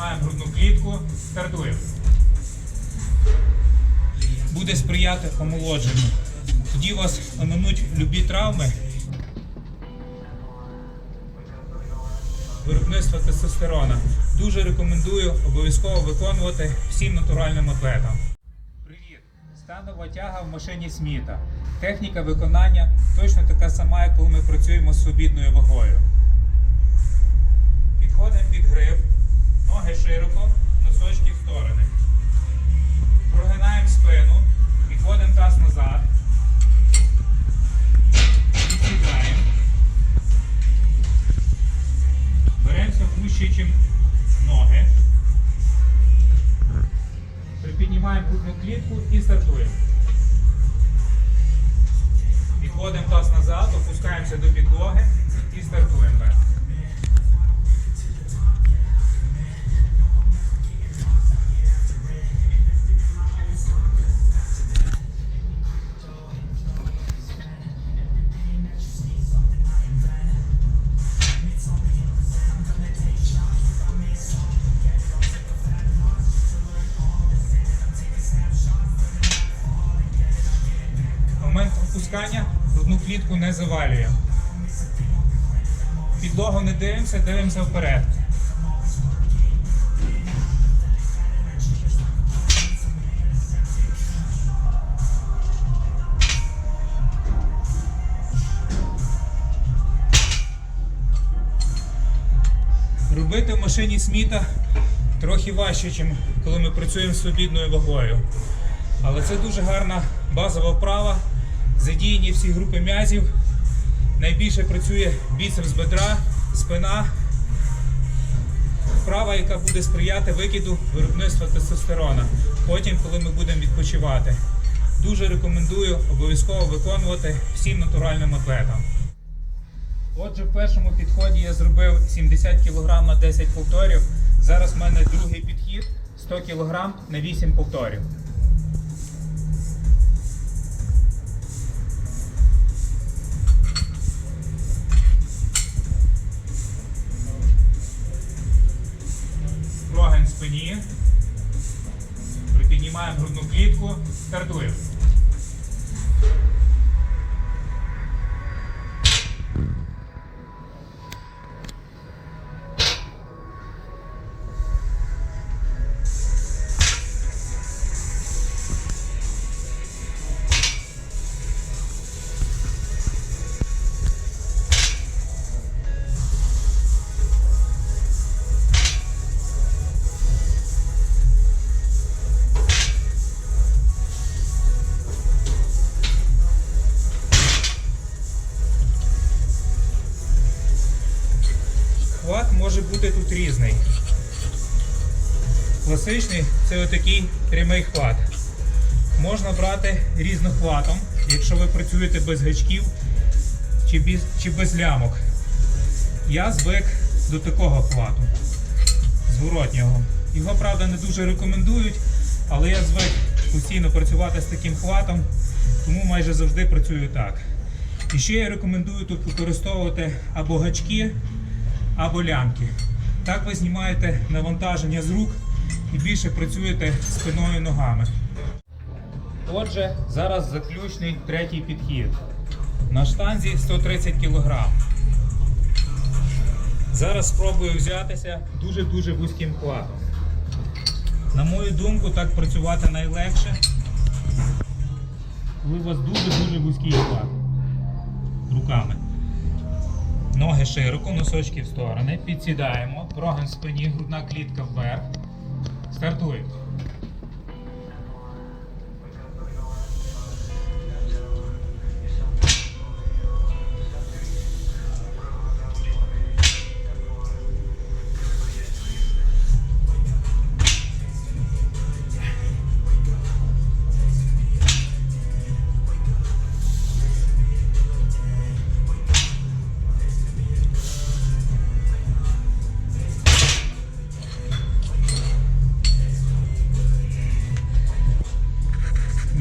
Припіднімаємо грудну клітку, стартуємо. Буде сприяти омолодженню. Тоді вас оминуть любі травми. Виробництва тестостерона. Дуже рекомендую обов'язково виконувати всім натуральним атлетам. Привіт! Станова тяга в машині Сміта. Техніка виконання точно така сама, як коли ми працюємо з свобідною вагою. Підходимо під ноги широко, носочки в сторони. Прогинаємо спину, підводимо таз назад. Підсідаємо. Беремося вище, ніж ноги. Припіднімаємо грудну клітку і стартуємо. Відводимо таз назад, опускаємося до підлоги і стартуємо. Момент опускання грудну клітку не завалюємо. Підлогу не дивимося, дивимося вперед. Робити в машині сміта трохи важче, ніж коли ми працюємо з свобідною вагою. Але це дуже гарна базова вправа. Задіяні всі групи м'язів. Найбільше працює біцепс бедра, спина. Вправа, яка буде сприяти викиду виробництва тестостерона. Потім, коли ми будемо відпочивати. Дуже рекомендую обов'язково виконувати всім натуральним атлетам. Отже, в першому підході я зробив 70 кг на 10 повторів. Зараз в мене другий підхід 100 кг на 8 повторів. Спині. Припіднімаємо грудну клітку. Стартуємо. Хват може бути тут різний. Класичний це отакий прямий хват. Можна брати різнохватом, якщо ви працюєте без гачків чи без, чи без лямок. Я звик до такого хвату, зворотнього. Його, правда, не дуже рекомендують, але я звик постійно працювати з таким хватом, тому майже завжди працюю так. І ще я рекомендую тут використовувати або гачки, або лямки. Так ви знімаєте навантаження з рук і більше працюєте спиною і ногами. Отже, зараз заключний третій підхід. На штанзі 130 кг. Зараз спробую взятися дуже-дуже вузьким хватом. На мою думку, так працювати найлегше, коли у вас дуже-дуже вузький хват руками. Ноги широко, носочки в сторони. Підсідаємо. Прогин в спині, грудна клітка вверх. Стартуємо.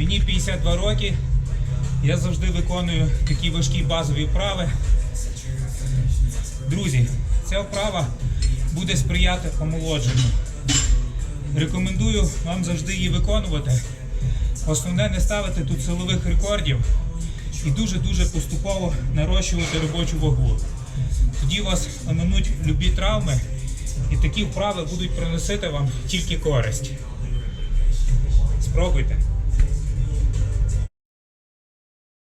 Мені 52 роки. Я завжди виконую такі важкі базові вправи. Друзі, ця вправа буде сприяти омолодженню. Рекомендую вам завжди її виконувати. Основне не ставити тут силових рекордів і дуже-дуже поступово нарощувати робочу вагу. Тоді вас оминуть любі травми, і такі вправи будуть приносити вам тільки користь. Спробуйте.